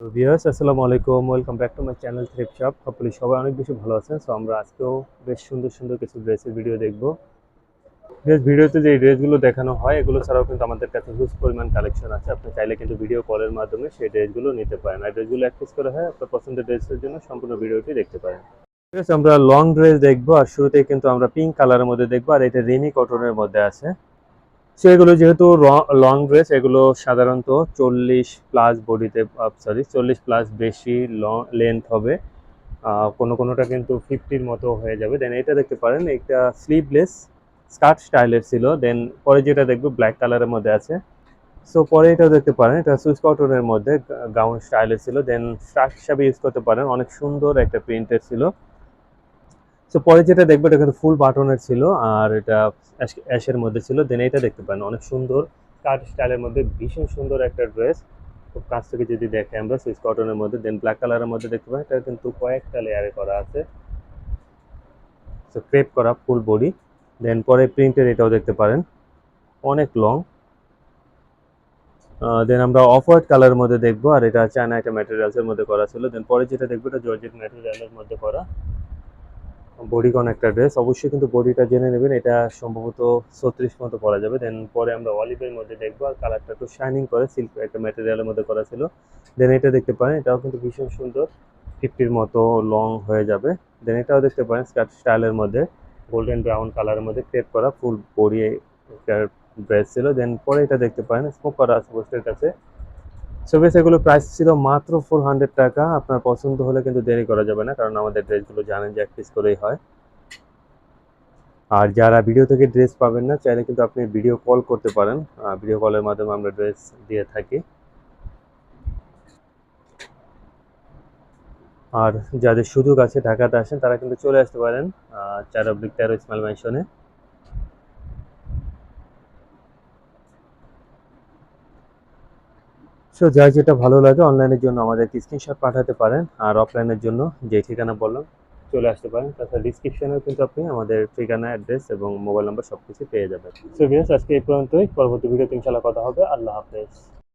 Viewers আসসালামু আলাইকুম। Welcome back to my channel thrift shop hopefully সবাই অনেক বেশি ভালো আছেন। সো আমরা আজকেও বেশ সুন্দর সুন্দর কিছু ড্রেসের ভিডিও দেখব। বেশ ভিডিওতে যে ড্রেসগুলো দেখানো হয়, এগুলো ছাড়াও কিন্তু আমাদের কাছে হিউজ পরিমাণ কালেকশন আছে। আপনি চাইলে কিন্তু ভিডিও কলের মাধ্যমে সেই ড্রেসগুলো নিতে পারেন। আর ড্রেসগুলো অ্যাক্সেস করা হয়, আপনার পছন্দের ড্রেসের জন্য সম্পূর্ণ ভিডিওটি দেখতে পারেন। ঠিক আছে আমরা লং ড্রেস দেখব। আর শুরুতেই কিন্তু আমরা পিঙ্ক কালারের মধ্যে দেখব। আর এটা রেমি কটনের মধ্যে আছে। সো এগুলো যেহেতু লং ড্রেস এগুলো সাধারণত চল্লিশ প্লাস বডিতে সরি চল্লিশ প্লাস বেশি লেন্থ হবে। কোনো কোনোটা কিন্তু ফিফটির মতো হয়ে যাবে। দেন এটা দেখতে পারেন, এটা স্লিভলেস স্কার্ট স্টাইলের ছিল। দেন পরে যেটা দেখব ব্ল্যাক কালারের মধ্যে আছে। সো পরে এটাও দেখতে পারেন, এটা সুইচ কটনের মধ্যে গাউন স্টাইলের ছিল। দেন স্টার্ট হিসাবে ইউজ করতে পারেন, অনেক সুন্দর একটা প্রিন্টের ছিল। সো পরে যেটা দেখব, এটা কিন্তু ফুল বাটনের ছিল, আর এটা অ্যাশ- অ্যাশের মধ্যে ছিল। দেন এটা দেখতে পারেন অনেক সুন্দর। কাট স্টাইলের মধ্যে ভীষণ সুন্দর একটা ড্রেস খুব কাছ থেকে যদি দেখে আমরা সুইচ কটনের মধ্যে। দেন ব্ল্যাক কালারের মধ্যে দেখতে পাই এটা কিন্তু কয়েকটা লেয়ারে করা আছে। সো ক্রেপ করা ফুল বডি দেন পরে প্রিন্টের এটাও দেখতে পারেন। অনেক লং দেন আমরা অফ হোয়াইট কালারের মধ্যে দেখব, আর এটা চায়না একটা ম্যাটেরিয়ালসের মধ্যে করা ছিল। দেন পরে যেটা দেখব, এটা জর্জেট ম্যাটেরিয়ালের মধ্যে করা। বডিকন একটা ড্রেস অবশ্যই কিন্তু বডিটা জেনে নেবেন, এটা সম্ভবত ছত্রিশ মতো পরা যাবে। দেন পরে আমরা অলিভের মধ্যে দেখব আর কালারটা একটু শাইনিং করে সিল্ক একটা ম্যাটেরিয়ালের মধ্যে করা ছিল। দেন এটা দেখতে পারেন, এটাও কিন্তু ভীষণ সুন্দর। ফিফটির মতো লং হয়ে যাবে। দেন এটাও দেখতে পারেন স্কার্ট স্টাইলের মধ্যে গোল্ডেন ব্রাউন কালারের মধ্যে ক্রেপ করা ফুল বডি ড্রেস ছিল। দেন পরে এটা দেখতে পারেন স্মোক করা আছে পোস্টের কাছে। সো বেশ, এগুলো প্রাইস ছিল মাত্র ফোর হান্ড্রেড টাকা। আপনার পছন্দ হলে কিন্তু দেরি করা যাবে না, কারণ আমাদের ড্রেসগুলো জানেন যে এক পিস করেই হয়। আর যারা ভিডিও থেকে ড্রেস পাবেন না, চাইলে কিন্তু আপনি ভিডিও কল করতে পারেন। ভিডিও কলের মাধ্যমে আমরা ড্রেস দিয়ে থাকি। আর যাদের সুযোগ আছে, ঢাকাতে আসেন, তারা কিন্তু চলে আসতে পারেন চার অব্লিক তেরো ইসমাইল ম্যানশনে সো যার যেটা ভালো লাগে অনলাইনের জন্য আমাদেরকে স্ক্রিনশট পাঠাতে পারেন। আর অফলাইনের জন্য যে ঠিকানা বললাম, চলে আসতে পারেন। তাছাড়া ডিসক্রিপশনেও কিন্তু আপনি আমাদের ঠিকানা অ্যাড্রেস এবং মোবাইল নাম্বার সব কিছু পেয়ে যাবেন। সো ভিউয়ার্স আজকে এই পর্যন্তই। পরবর্তী ভিডিওতে ইনশাআল্লাহ কথা হবে। আল্লাহ হাফেজ।